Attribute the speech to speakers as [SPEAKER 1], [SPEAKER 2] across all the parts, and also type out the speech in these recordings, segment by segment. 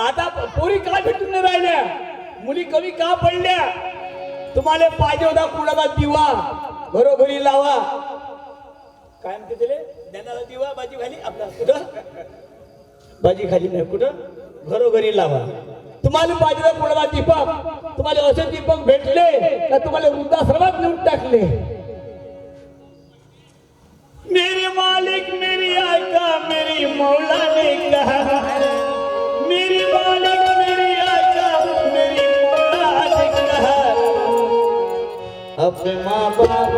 [SPEAKER 1] आता पोरी का भेटून नाही राहिल्या? मुली कमी का पडल्या? तुम्हाला पाहिजे होता कुणाला दिवा? घरोघरी लावा. काय म्हणते तिले? ज्ञानाला दिवा बाजी खाली आपला. कुठं? बाजी खाली नाही कुठं? घरोघरी लावा. तुम्हाला पाहिजे होता कुणाला दीपक? तुम्हाला असे दीपक भेटले का तुम्हाला वृद्धाश्रमात नेऊन टाकले? मेरे मालिक मेरी आका मेरी मौला ने कहा अपने माँ बाप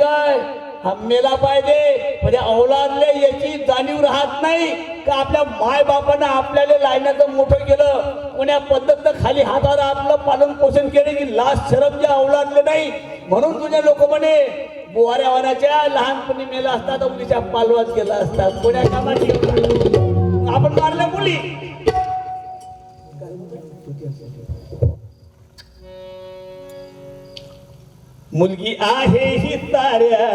[SPEAKER 1] काय? हम्मेला मेला पाहिजे म्हणजे औलादले याची जाणीव राहत नाही. का आपल्या माय बापानं आपल्याला लायण्याचं मोठं केलं? कोण्या पद्धत खाली हातावर आपलं पालन पोषण केले की लास्ट शरम जे औलादले नाही? म्हणून तुझे लोक म्हणे बुवाऱ्यावाऱ्याच्या लहानपणी मेला असतात मुलीच्या पालवात गेला असतात कोण्या कामाची आपण मारल्या मुली. मुलगी आहे ही ताऱ्या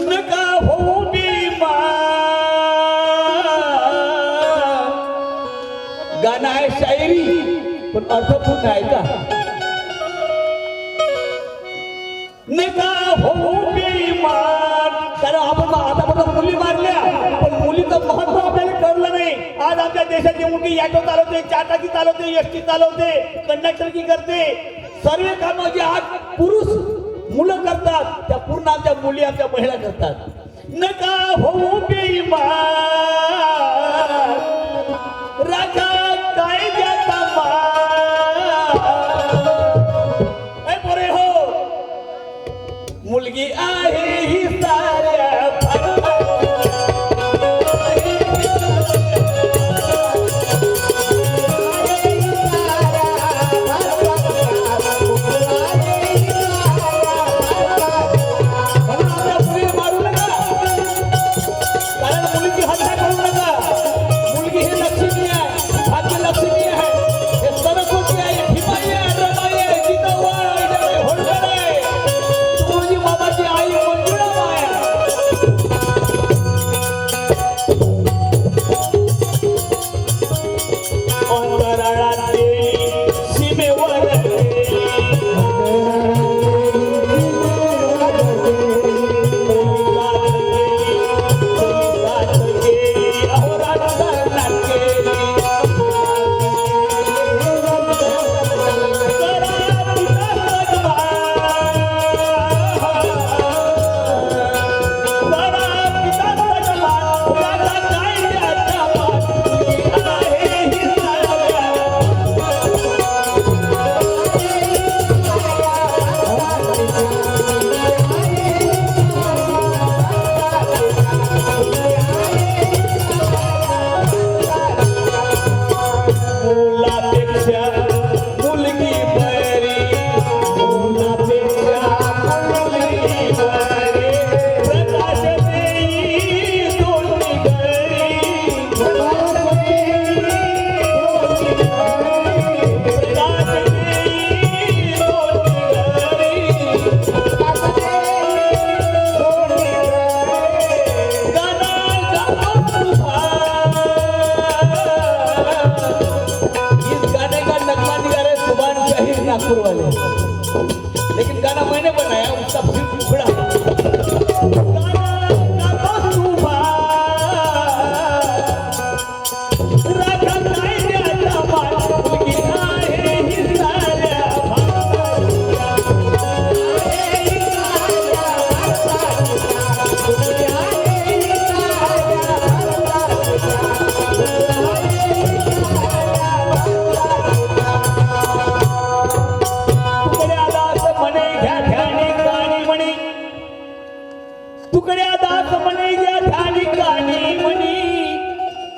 [SPEAKER 1] नका होऊ बीमार. गाणं आहे शायरी पण अर्थपूर्ण आहे का? नका होऊ बेईमान कारण आपण आता आपण मुली मारल्या पण मुलीचं महत्त्व आपल्याला कळलं नाही आपल्या आमच्या देशाची मुलगी ॲटो चालवते चाटाकी चालवते एसटी चालवते कंडक्टर की करते. सर्व कामं जे आज पुरुष मुलं करतात त्या पूर्ण आमच्या मुली आमच्या महिला करतात. नका होऊ बेईमान. तुकड्या दास म्हणे या ठाणी गाणी म्हणी.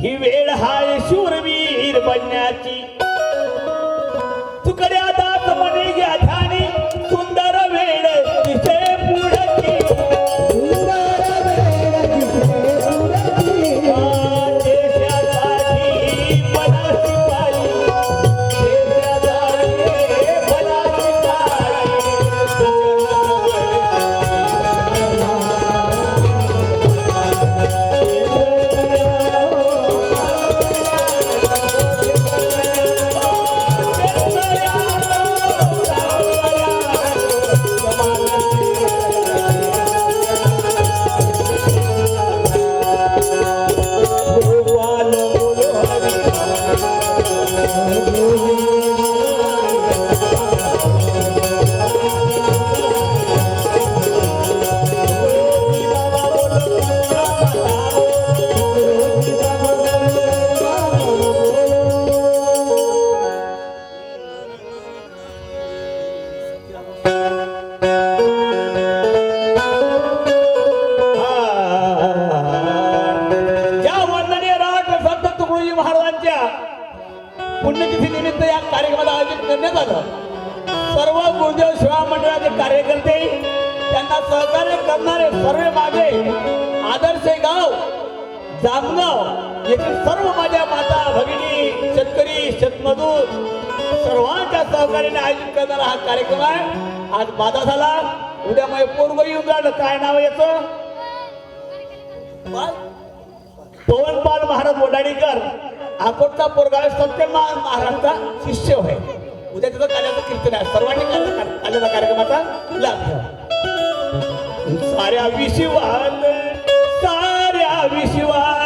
[SPEAKER 1] ही वेळ हाय शूरवीर बनण्याची. येथील सर्व माझ्या माता भगिनी शेतकरी शेतमजूर सर्वांच्या सहकार्याने आयोजित करणारा हा कार्यक्रम आहे. आज बाधा झाला. उद्या माझे पोरग येऊन जाणं काय नाव आहे याचं? पवनपाल महाराज वडाडीकर अकोटचा पोरगाव सत्य महाराजचा शिष्य होय. उद्या त्याचं काल्याचं कीर्तन आहे. सर्वांनी काल्याचा कार्यक्रमाचा लाभ घ्या. साऱ्या विशिवान साऱ्या विशिवान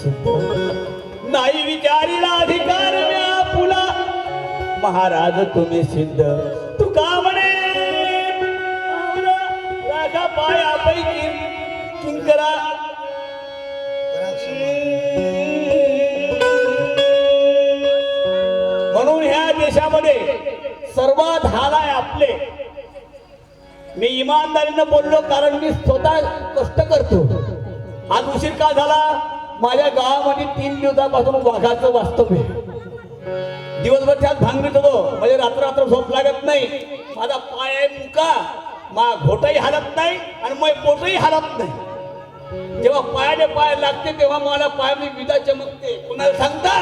[SPEAKER 1] सिद्ध नाही विचारीला अधिकार पुला महाराज तुम्ही सिद्ध. तू का म्हणे? राजा पायापैकी किंकरा. म्हणून ह्या देशामध्ये सर्वात हाल आहे आपले. मी इमानदारीनं बोललो कारण मी स्वतः कष्ट करतो. आज उशीर का झाला? माझ्या गावामध्ये तीन दिवसापासून वाघाचं वास्तव्य आहे. दिवसभर त्यात भांगरीत होतो म्हणजे रात्र रात्र झोप लागत नाही. माझा पाय आहे मुका. मा घोटही हालत नाही आणि मग पोटही हालत नाही. जेव्हा पायाने पाय लागते तेव्हा मला पाय मी विदा चमकते. कुणाला सांगता?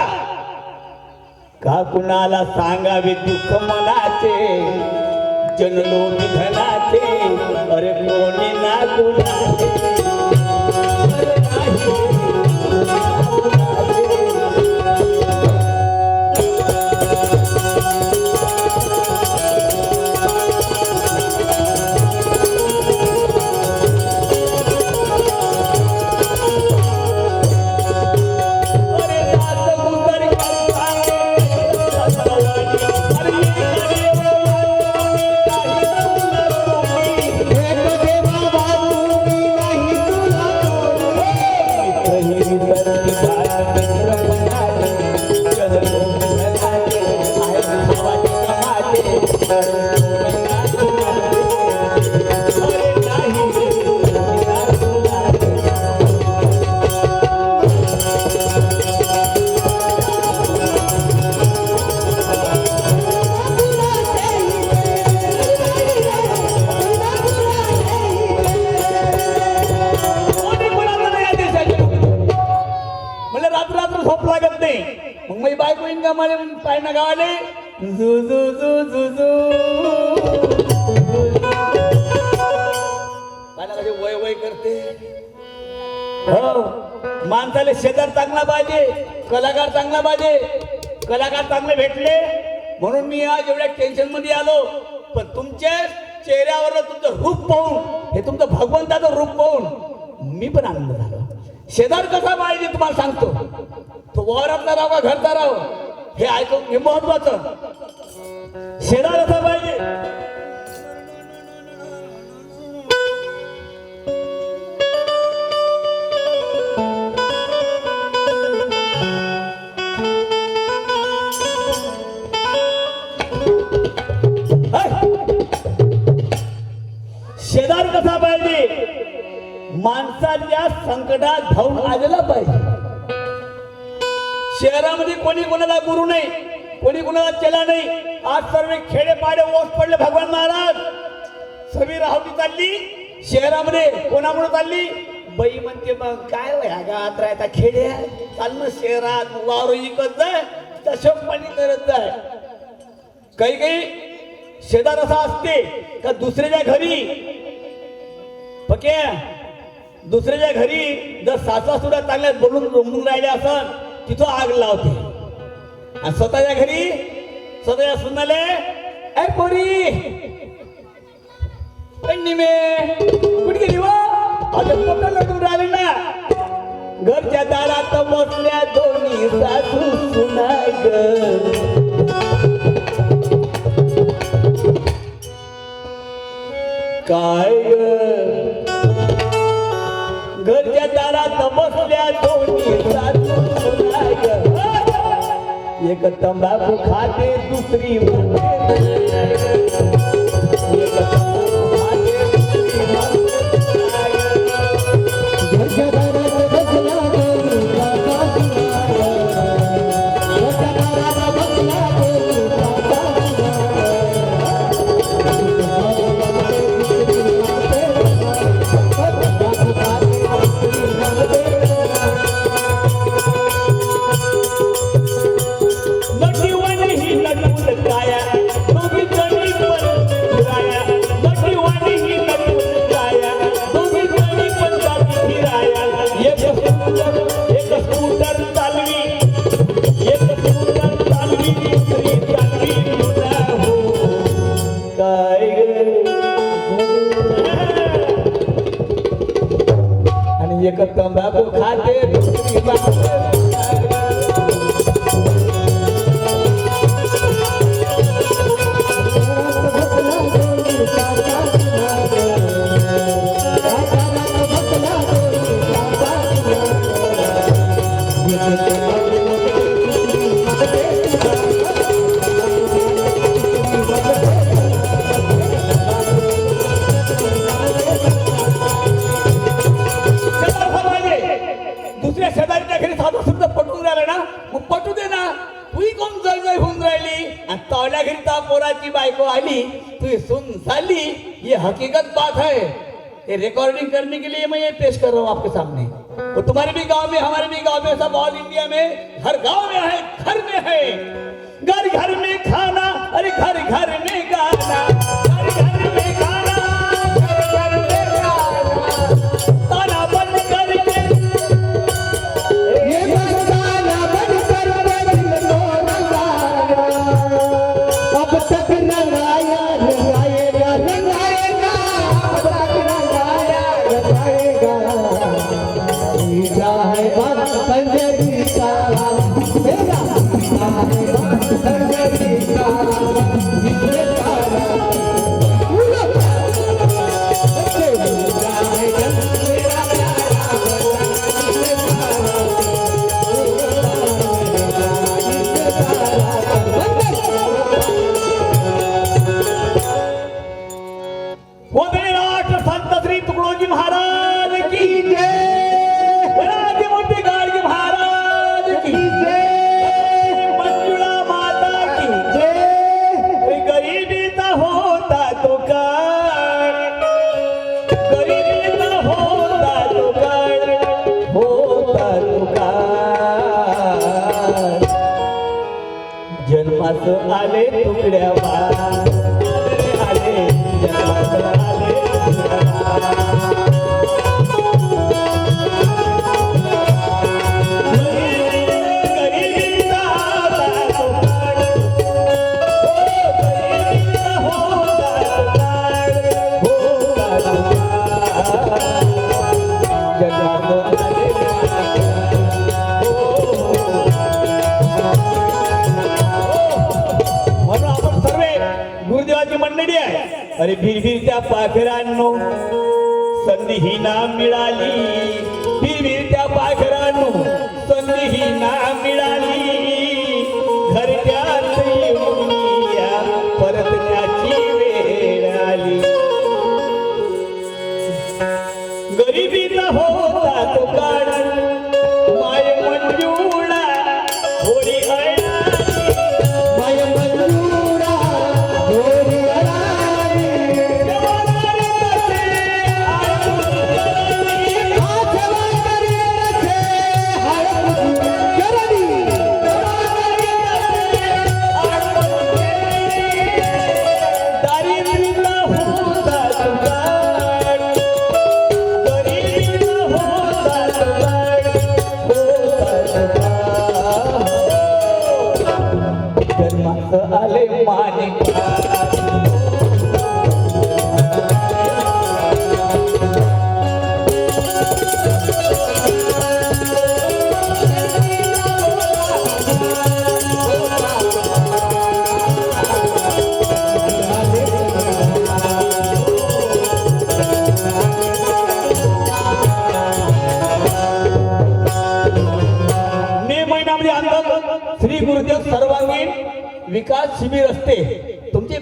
[SPEAKER 1] का कुणाला सांगावे दुःख मनाचे? जनलो निधनाचे माणसाला शेजार चांगला पाहिजे कलाकार चांगला पाहिजे कलाकार चांगले भेटले म्हणून मी आज एवढ्या टेन्शनमध्ये आलो. पण तुमच्या चेहऱ्यावर तुमचं रूप पाहून हे तुमचं भगवंताचं रूप पाहून मी पण आनंद झालो. शेजार कसा पाहिजे तुम्हाला सांगतो. तो वावरातला राव का घरचा राव? हे ऐकून हे महत्वाचं. शेजार शेजार संकटात धावून आलेला पाहिजे. शहरामध्ये कोणी कोणाला गुरु नाही कोणी कोणाला चला नाही आज सर्व खेडे पाडे ओस पडले भगवान महाराज. सवी राहुली चालली शहरामध्ये कोणामुळे चालली? बाई म्हणते मग काय हो ह्या गावात राहता खेड्या चाल ना शहरात वावर इकत जाय तसं पाणी करत जाय काही काही शेजार असा असते का दुसऱ्याच्या घरी? पके दुसऱ्याच्या घरी जर सासवा सुद्धा चांगल्या बोलून रुंगून राहिले असन तिथं आग लावते. आणि स्वतःच्या घरी स्वतःच्या सुनाले ऐ पोरी निमे कुठे गेली हो? वाटून राहिले ना? घरच्या दारात बसल्या दोन्ही सासू सुना ग? काय घरच्या दारात बसल्या दोन्ही सासू सुना ग एक तंबाखू खाते दुसरी म्हणते एक पोराची बायको आली, तू सुन साली ये हकीकत बात है। ये रिकॉर्डिंग करने के लिए मैं ये पेश कर रहा हूँ आपके सामने। और तुम्हारे भी गाँव में, हमारे भी गाँव में, सब ऑल इंडिया में, हर गाँव में है, घर में है। घर घर में खाना, अरे घर घर में गाना।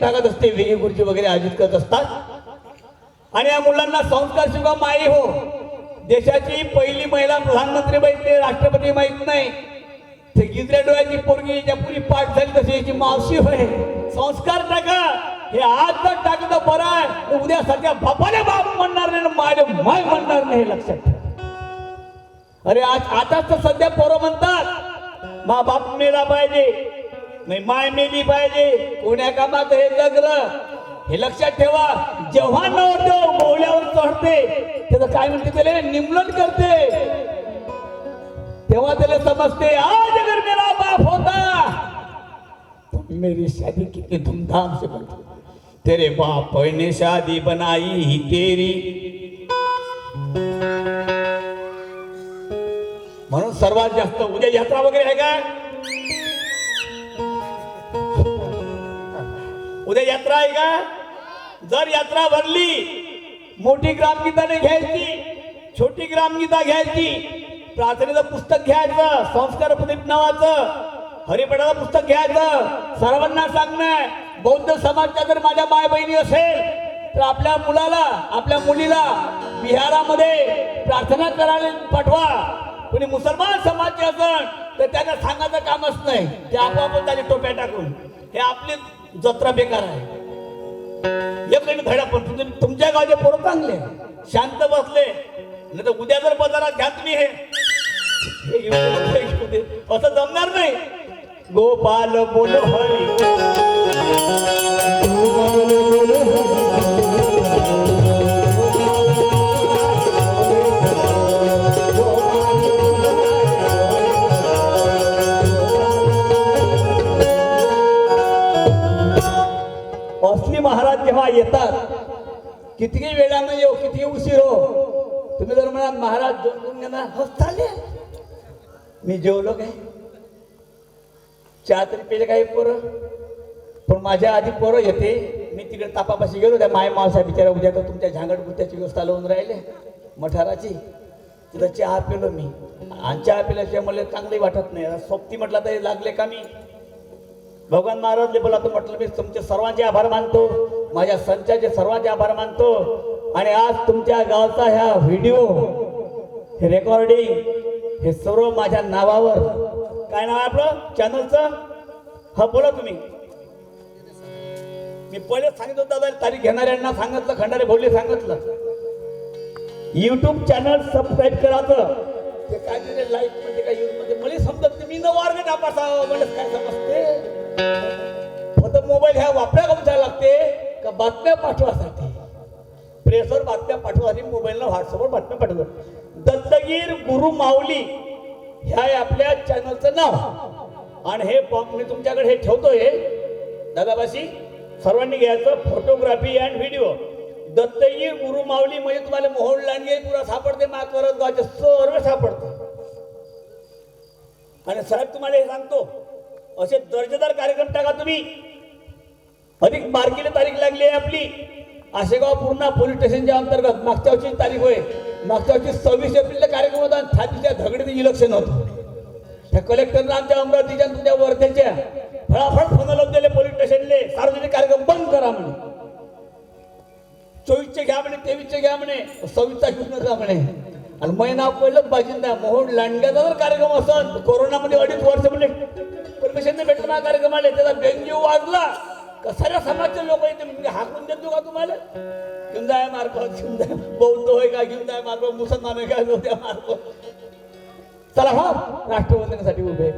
[SPEAKER 1] टाकत असते वेगळी वगैरे आयोजित करत असतात. आणि या मुलांना संस्कार शिवा माई हो. देशाची पहिली महिला प्रधानमंत्री माहीत नाही राष्ट्रपती माहीत नाही. ते गिजऱ्या डोळ्याची पोरगी ज्या पुरी पाठ झाली तशी याची मावशी होय. संस्कार टाका. हे आज जर टाकलं तर बरं आहे उद्या सध्या बापाने बाप म्हणणार नाही माझे माय म्हणणार नाही हे लक्षात ठेवा. अरे आज आताच तर सध्या पोरं म्हणतात मा बाप मेला पाहिजे. नाही माय मेली पाहिजे. कोण्या कामात हे जगल हे लक्षात ठेवा. जेव्हा नवरदेव मोहल्यावर चढते त्याचं काय म्हणते त्याला? निमलन करते. तेव्हा त्याला समजते आज अगर मेरा बाप होता तो मेरी शादी किती धूमधाम से बनती हो. तेरे बाप ने शादी बनाई ही तेरी. म्हणून सर्वात जास्त उद्या यात्रा वगैरे आहे का? उद्या यात्रा आहे का? जर यात्रा भरली मोठी ग्रामगीताने घ्यायची छोटी ग्रामगीता घ्यायची प्रार्थनेचं पुस्तक घ्यायचं संस्कार प्रदीप नावाचं हरिपटाचं पुस्तक घ्यायचं सर्वांना सांगणं बौद्ध समाजच्या जर माझ्या माय बहिणी असेल तर आपल्या मुलाला आपल्या मुलीला बिहारामध्ये प्रार्थना करायला पाठवा. कोणी मुसलमान समाजचे असेल तर त्यांना सांगायचं कामच नाही. ते आपोआप त्याने टोप्या टाकून. हे आपली जत्रा बेकार आहे. एकही धडा पण तुमच्या गावचे पोरं चांगले शांत बसले. नाही तर उद्या जर बाजारात घ्या तुम्ही हे. असं जमणार नाही. गोपाल बोल हरी येतात. किती वेळानं येऊ किती उशीर हो तुम्ही जर म्हणाल महाराज जेवून घेणार हो चालेल मी जेवलो काय? चहा तरी पेले काही पोरं? पण माझ्या आधी पोरं येते मी तिकडे तापापाशी गेलो त्या माय मावसा बिचारा उद्या तर तुमच्या झांगड बुत्याची व्यवस्था लावून राहिले मठाराची. तिथं चहा पिलो मी. आणि चहा पिल्याशिवाय मला चांगली वाटत नाही. सोबती म्हटलं तर लागले का मी? भगवान महाराजले बोला तो म्हटलं मी तुमचे सर्वांचे आभार मानतो. माझ्या संचाचे सर्वांचे आभार मानतो आणि आज तुमच्या गावचा ह्या व्हिडिओ हे रेकॉर्डिंग हे सर्व माझ्या नावावर. काय नाव आहे आपलं? चॅनलचं? हा बोला तुम्ही. मी पहिले सांगितलं दादा तारीख घेणाऱ्यांना सांगितलं खंडारे भोले सांगितलं. युट्यूब चॅनल सबस्क्राईब करायचं ते काय तिथे लाईक म्हणजे काय युट्यूब म्हणजे मला समजत नाही. मी न वार्ग नापासावं मला काय समजते? फक्त मोबाईल ह्या वापरा कमचा लागते. का बातम्या पाठवासाठी? प्रेसवर बातम्या पाठवासाठी मोबाईलला व्हॉट्सअपवर बातम्या पाठवतात. दत्तगीर गुरु माऊली ह्या आपल्या चॅनलचं नाव. आणि हे बॉम्ब मी तुमच्याकडे हे ठेवतोय. दादाबाशी सर्वांनी घ्यायचं फोटोग्राफी अँड व्हिडिओ दत्तगीर गुरु माऊली म्हणजे तुम्हाला मोहन लांडगे पुरा सापडते मा गावचे सर्व सापडते. आणि साहेब तुम्हाला हे सांगतो असे दर्जेदार कार्यक्रम टाका तुम्ही. अधिक बारकीला तारीख लागली आहे आपली. आशेगाव पूर्णा पोलीस स्टेशनच्या अंतर्गत मागच्या वर्षी तारीख होय. मागच्या वर्षी सव्वीस एप्रिलला कार्यक्रम होता आणि थातीच्या धगडीत इलेक्शन होतं. त्या कलेक्टरनं आमच्या अमरावतीच्या तुमच्या वर्ध्याच्या फळाफळ फोन लावून दिले पोलीस स्टेशनले. सार्वजनिक कार्यक्रम बंद करा म्हणे. चोवीसचे घ्या म्हणे तेवीसचे घ्या म्हणे सव्वीसचा घेऊन नका म्हणे. आणि महिना पहिलंच बाजींना मोहन लांडग्याचा जर कार्यक्रम असत कोरोनामध्ये अडीच वर्ष म्हणजे परमिशन भेटलं ना कार्यक्रमाला. त्याचा बेंजीव वाजला कसाऱ्या समाजचे लोक येते म्हणजे हाकून देतो का तुम्हाला? घेऊन जाय मार्फत घेऊन जाय बौद्ध होय का घेऊन जाय मार्ग मुसलमान आहे का घेऊन जाय चला हा राष्ट्रवंदनासाठी उभे.